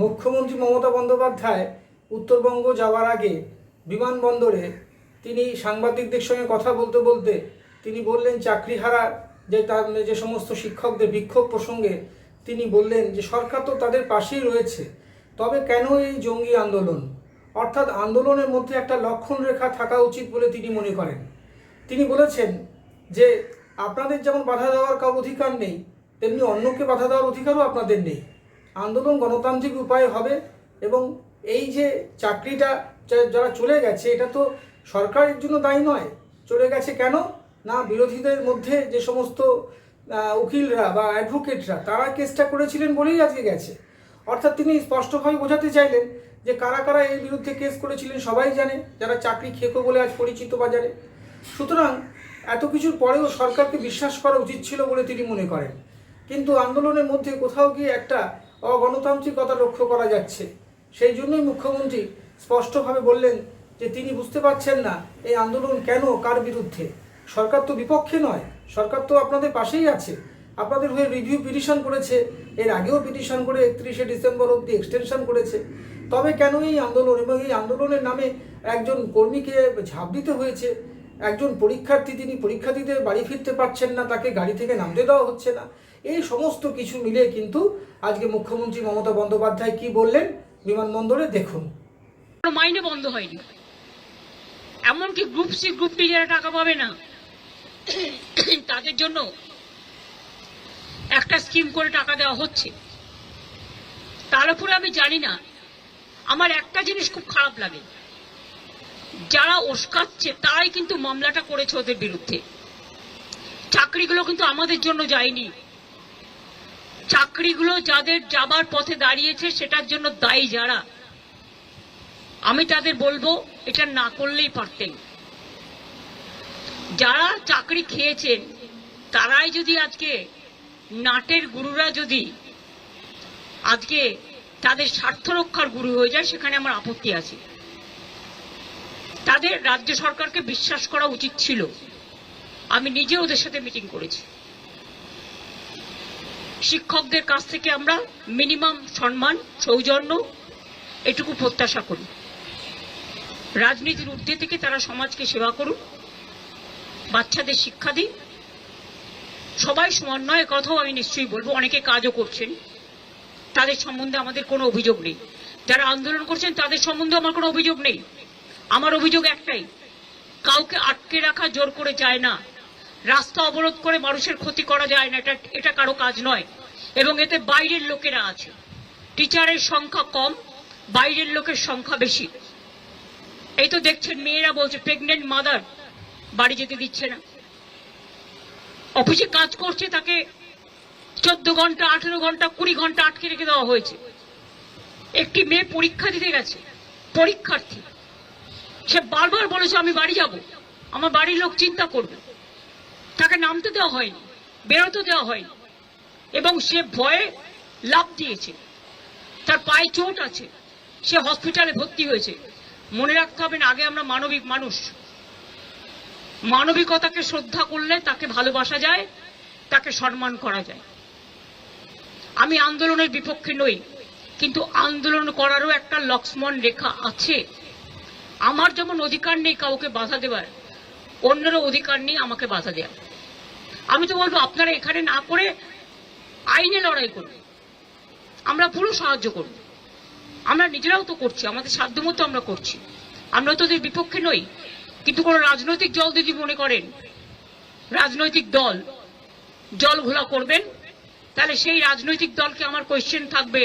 মুখ্যমন্ত্রী মমতা বন্দ্যোপাধ্যায় উত্তরবঙ্গ যাওয়ার আগে বিমানবন্দরে তিনি সাংবাদিকদের সঙ্গে কথা বলতে বলতে তিনি বললেন চাকরিহারা যে তার যে সমস্ত শিক্ষকদের বিক্ষোভ প্রসঙ্গে তিনি বললেন যে সরকার তো তাদের পাশেই রয়েছে। তবে কেন এই জঙ্গি আন্দোলন? অর্থাৎ আন্দোলনের মধ্যে একটা লক্ষণ রেখা থাকা উচিত বলে তিনি মনে করেন। তিনি বলেছেন যে আপনাদের যেমন বাধা দেওয়ার কারও অধিকার নেই, তেমনি অন্যকে বাধা দেওয়ার অধিকারও আপনাদের নেই। আন্দোলন গণতান্ত্রিক উপায়ে হবে এবং এই যে চাকরিটা যারা চলে গেছে, এটা তো সরকারের জন্য দায়ী নয়। চলে গেছে কেন? না, বিরোধীদের মধ্যে যে সমস্ত উকিলরা বা অ্যাডভোকেটরা তারা কেসটা করেছিলেন বলেই আজকে গেছে। অর্থাৎ তিনি স্পষ্টভাবে বোঝাতে চাইলেন যে কারা কারা এর বিরুদ্ধে কেস করেছিলেন সবাই জানে, যারা চাকরি খেকো বলে আজ পরিচিত বাজারে সুতরাং এত কিছুর পরেও সরকারকে বিশ্বাস করা উচিত ছিল বলে তিনি মনে করেন। কিন্তু আন্দোলনের মধ্যে কোথাও গিয়ে একটা অগণতান্ত্রিকতা লক্ষ্য করা যাচ্ছে। সেই জন্যই মুখ্যমন্ত্রী স্পষ্টভাবে বললেন যে তিনি বুঝতে পারছেন না এই আন্দোলন কেন, কার বিরুদ্ধে। সরকার তো বিপক্ষে নয়, সরকার তো আপনাদের পাশেই আছে। আপনাদের হয়ে রিভিউ পিটিশন করেছে, এর আগেও পিটিশন করে একত্রিশে ডিসেম্বর অবধি এক্সটেনশন করেছে। তবে কেন এই আন্দোলন এবং এই আন্দোলনের নামে একজন কর্মীকে ঝাঁপ দিতে হয়েছে? একজন পরীক্ষার্থী, তিনি পরীক্ষা দিতে বাড়ি ফিরতে পারছেন না, তাকে গাড়ি থেকে নামতে দেওয়া হচ্ছে না। এই সমস্ত কিছু মিলে কিন্তু আজকে মুখ্যমন্ত্রী মমতা বন্দ্যোপাধ্যায় কি বললেন? বিমানবন্দরে দেখুন। মাইনে বন্ধ হয়নি। এমনকি গ্রুপ সি গ্রুপ ডি যারা টাকা পাবে না, তাদের জন্য একটা স্কিম করে টাকা দেওয়া হচ্ছে। তার উপরে আমি জানি না। আমার একটা জিনিস খুব খারাপ লাগে। যারা ওস্কাচ্ছে তারাই কিন্তু মামলাটা করেছে ওদের বিরুদ্ধে। চাকরিগুলো কিন্তু আমাদের জন্য যায়নি। চাকরিগুলো যাদের যাবার পথে দাঁড়িয়েছে, সেটার জন্য দায়ী যারা, আমি তাদের বলব, এটা না করলেই পারতেন। যারা চাকরি খেয়েছেন, তারাই যদি আজকে নাটের গুরুরা যদি আজকে তাদের স্বার্থ রক্ষার গুরু হয়ে যায়, সেখানে আমার আপত্তি আছে। তাদের রাজ্য সরকারকে বিশ্বাস করা উচিত ছিল। আমি নিজে ওদের সাথে মিটিং করেছি। শিক্ষকদের কাছ থেকে আমরা মিনিমাম সম্মান, সৌজন্য এটুকু প্রত্যাশা করি। রাজনীতির ঊর্ধ্বে থেকে তারা সমাজকে সেবা করুন বাচ্চাদের শিক্ষা দিন সবাই সমান নয় কথাও আমি নিশ্চয়ই বলব, অনেকে কাজও করছেন। তাদের সম্বন্ধে আমাদের কোনো অভিযোগ নেই। যারা আন্দোলন করছেন, তাদের সম্বন্ধে আমার কোনো অভিযোগ নেই। আমার অভিযোগ একটাই, কাউকে আটকে রাখা জোর করে যায় না। রাস্তা অবরোধ করে মানুষের ক্ষতি করা যায় না, এটা এটা কারও কাজ নয়। এবং এতে বাইরের লোকেরা আছে। টিচারের সংখ্যা কম, বাইরের লোকের সংখ্যা বেশি। এই তো দেখছেন, মেয়েরা বলছে প্রেগনেন্ট মাদার বাড়ি যেতে দিচ্ছে না। অফিসে কাজ করছে, তাকে চোদ্দ ঘণ্টা, আঠেরো ঘণ্টা, কুড়ি ঘণ্টা আটকে রেখে দেওয়া হয়েছে। একটি মেয়ে পরীক্ষা দিতে গেছে, পরীক্ষার্থী। সে বারবার বলেছে, আমি বাড়ি যাব। আমার বাড়ির লোক চিন্তা করবে। তাকে নামতে দেওয়া হয়নি, বেরোতে দেওয়া হয়নি। এবং সে ভয়ে লাভ দিয়েছে। তার পায়ে চোট আছে। সে হসপিটালে ভর্তি হয়েছে। মনে রাখতে হবে না, আগে আমরা মানবিক মানুষ। মানবিকতাকে শ্রদ্ধা করলে তাকে ভালোবাসা যায়, তাকে সম্মান করা যায়। আমি আন্দোলনের বিপক্ষে নই, কিন্তু আন্দোলন করারও একটা লক্ষ্মণ রেখা আছে। আমার যেমন অধিকার নেই কাউকে বাধা দেবার, অন্যেরও অধিকার নেই আমাকে বাধা দেওয়ার আমি তো বলব, আপনারা এখানে না করে আইনে লড়াই করুন। আমরা পুরো সাহায্য করব। আমরা নিজেরাও তো করছি, আমাদের সাধ্যমতো আমরা করছি। আমরা তো ওদের বিপক্ষে নই, কিন্তু কোনো রাজনৈতিক দল যদি মনে করেন, রাজনৈতিক দল, জল ঘোলা করবেন, তাহলে সেই রাজনৈতিক দলকে আমার কোয়েশ্চেন থাকবে,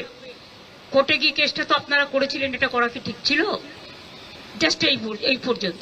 কোর্টে গিয়ে কেসটা তো আপনারা করেছিলেন, এটা করা কি ঠিক ছিল? জাস্ট এই এই পর্যন্ত।